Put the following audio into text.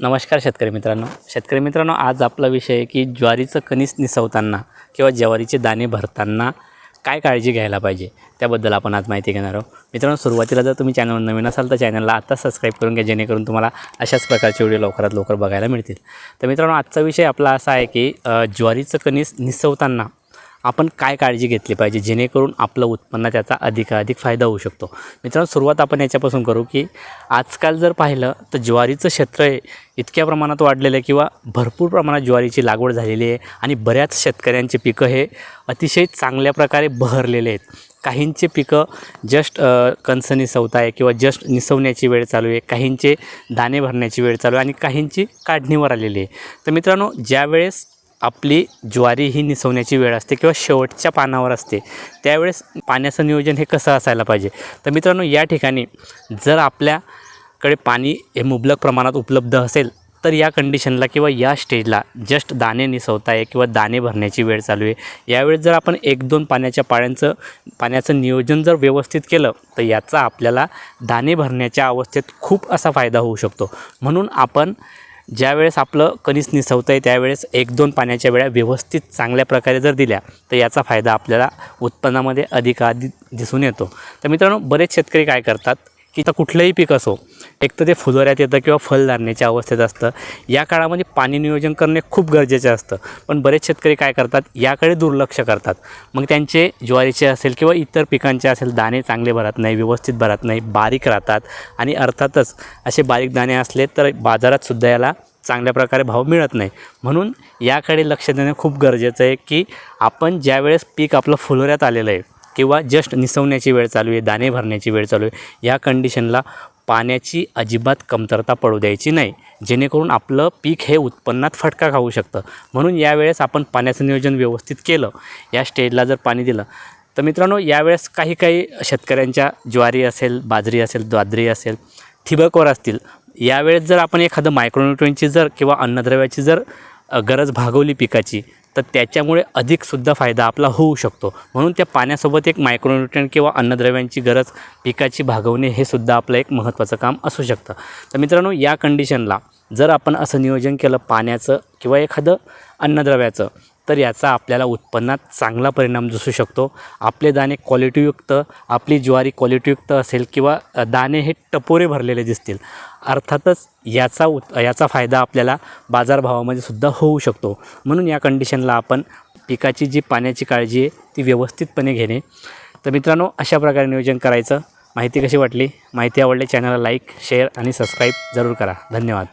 नमस्कार शेतकरी मित्रांनो. शेतकरी मित्रांनो आज आपला विषय आहे की ज्वारीचं कणीस निसवताना किंवा ज्वारीचे दाणे भरताना काय काळजी घ्यायला पाहिजे? त्याबद्दल आपण आज माहिती घेणार आहोत. मित्रांनो सुरुवातीला जर तुम्ही चॅनलवर नवीन असाल तर चॅनलला आता सबस्क्राईब करून घ्या जेणेकरून तुम्हाला अशाच प्रकारचे व्हिडिओ लवकरात लवकर बघायला मिळतील. तर मित्रांनो आजचा विषय आपला असा आहे की ज्वारीचं कणीस निसवताना आपण काय काळजी घेतली पाहिजे जेणेकरून आपलं उत्पन्न त्याचा अधिकाधिक फायदा होऊ शकतो. मित्रांनो सुरुवात आपण याच्यापासून करू की आजकाल जर पाहिलं तर ज्वारीचं क्षेत्र हे इतक्या प्रमाणात वाढलेलं आहे किंवा भरपूर प्रमाणात ज्वारीची लागवड झालेली आहे आणि बऱ्याच शेतकऱ्यांचे पिकं हे अतिशय चांगल्या प्रकारे बहरलेले आहेत. काहींचे पिकं जस्ट कणसं निसवत आहे किंवा जस्ट निसवण्याची वेळ चालू आहे काहींचे दाणे भरण्याची वेळ चालू आहे आणि काहींची काढणीवर आलेली आहे. तर मित्रांनो ज्यावेळेस आपली ज्वारी ही निसवण्याची वेळ असते किंवा शेवटच्या पानावर असते. त्यावेळेस पाण्याचं नियोजन हे कसं असायला पाहिजे? तर मित्रांनो या ठिकाणी जर आपल्याकडे पाणी हे मुबलक प्रमाणात उपलब्ध असेल तर या कंडिशनला किंवा या स्टेजला जस्ट दाणे निसवताय किंवा दाणे भरण्याची वेळ चालू आहे. यावेळेस जर आपण एक दोन पाण्याच्या पाळ्यांचं पाण्याचं नियोजन जर व्यवस्थित केलं तर याचा आपल्याला दाणे भरण्याच्या अवस्थेत खूप असा फायदा होऊ शकतो. म्हणून आपण ज्यावेळेस आपलं कणीस निसवतं आहे त्यावेळेस एक दोन पाण्याच्या वेळा व्यवस्थित चांगल्या प्रकारे जर दिल्या तर याचा फायदा आपल्याला उत्पन्नामध्ये अधिकाधिक दिसून येतो. तर मित्रांनो बरेच शेतकरी काय करतात? की तर कुठलंही पीक असो एक तर ते फुलोऱ्यात येतं किंवा फलधारण्याच्या अवस्थेत असतं. या काळामध्ये पाणी नियोजन करणे खूप गरजेचे असतं. पण बरेच शेतकरी काय करतात? याकडे दुर्लक्ष करतात. मग त्यांचे ज्वारीचे असेल किंवा इतर पिकांचे असेल दाणे चांगले भरत नाही व्यवस्थित भरत नाही बारीक राहतात आणि अर्थातच असे बारीक दाणे असले तर बाजारातसुद्धा याला चांगल्या प्रकारे भाव मिळत नाही. म्हणून याकडे लक्ष देणं खूप गरजेचं आहे की आपण ज्यावेळेस पीक आपलं फुलोऱ्यात आलेलं आहे किंवा जस्ट निसवण्याची वेळ चालू आहे दाणे भरण्याची वेळ चालू आहे या कंडिशनला पाण्याची अजिबात कमतरता पडू द्यायची नाही. जेणेकरून आपलं पीक हे उत्पन्नात फटका खाऊ शकतं. म्हणून यावेळेस आपण पाण्याचं नियोजन व्यवस्थित केलं. या स्टेजला जर पाणी दिलं तर मित्रांनो यावेळेस काही काही शेतकऱ्यांच्या ज्वारी असेल बाजरी असेल द्वाद्री असेल ठिबकवर असतील. यावेळेस जर आपण एखादं मायक्रोन्युट्रियनची जर किंवा अन्नद्रव्याची जर गरज भागवली पिकाची तर त्याच्यामुळे अधिकसुद्धा फायदा आपला होऊ शकतो. म्हणून त्या पाण्यासोबत एक मायक्रोन्युट्रियन किंवा अन्नद्रव्यांची गरज पिकाची भागवणे हे सुद्धा आपलं एक महत्त्वाचं काम असू शकतं. तर मित्रांनो या कंडिशनला जर आपण असं नियोजन केलं पाण्याचं किंवा एखादं अन्नद्रव्याचं तर याचा आपल्याला उत्पन्नात चांगला परिणाम दिसू शकतो. आपले दाणे क्वालिटीयुक्त आपली ज्वारी क्वालिटीयुक्त असेल किंवा दाणे हे टपोरे भरलेले दिसतील. अर्थातच याचा उत याचा फायदा आपल्याला बाजारभावामध्ये सुद्धा होऊ शकतो. म्हणून या कंडिशनला आपण पिकाची जी पाण्याची काळजी आहे ती व्यवस्थितपणे घेणे. तर मित्रांनो अशा प्रकारे नियोजन करायचं. माहिती कशी वाटली? माहिती आवडली चॅनलला लाईक शेअर आणि सबस्क्राईब जरूर करा. धन्यवाद.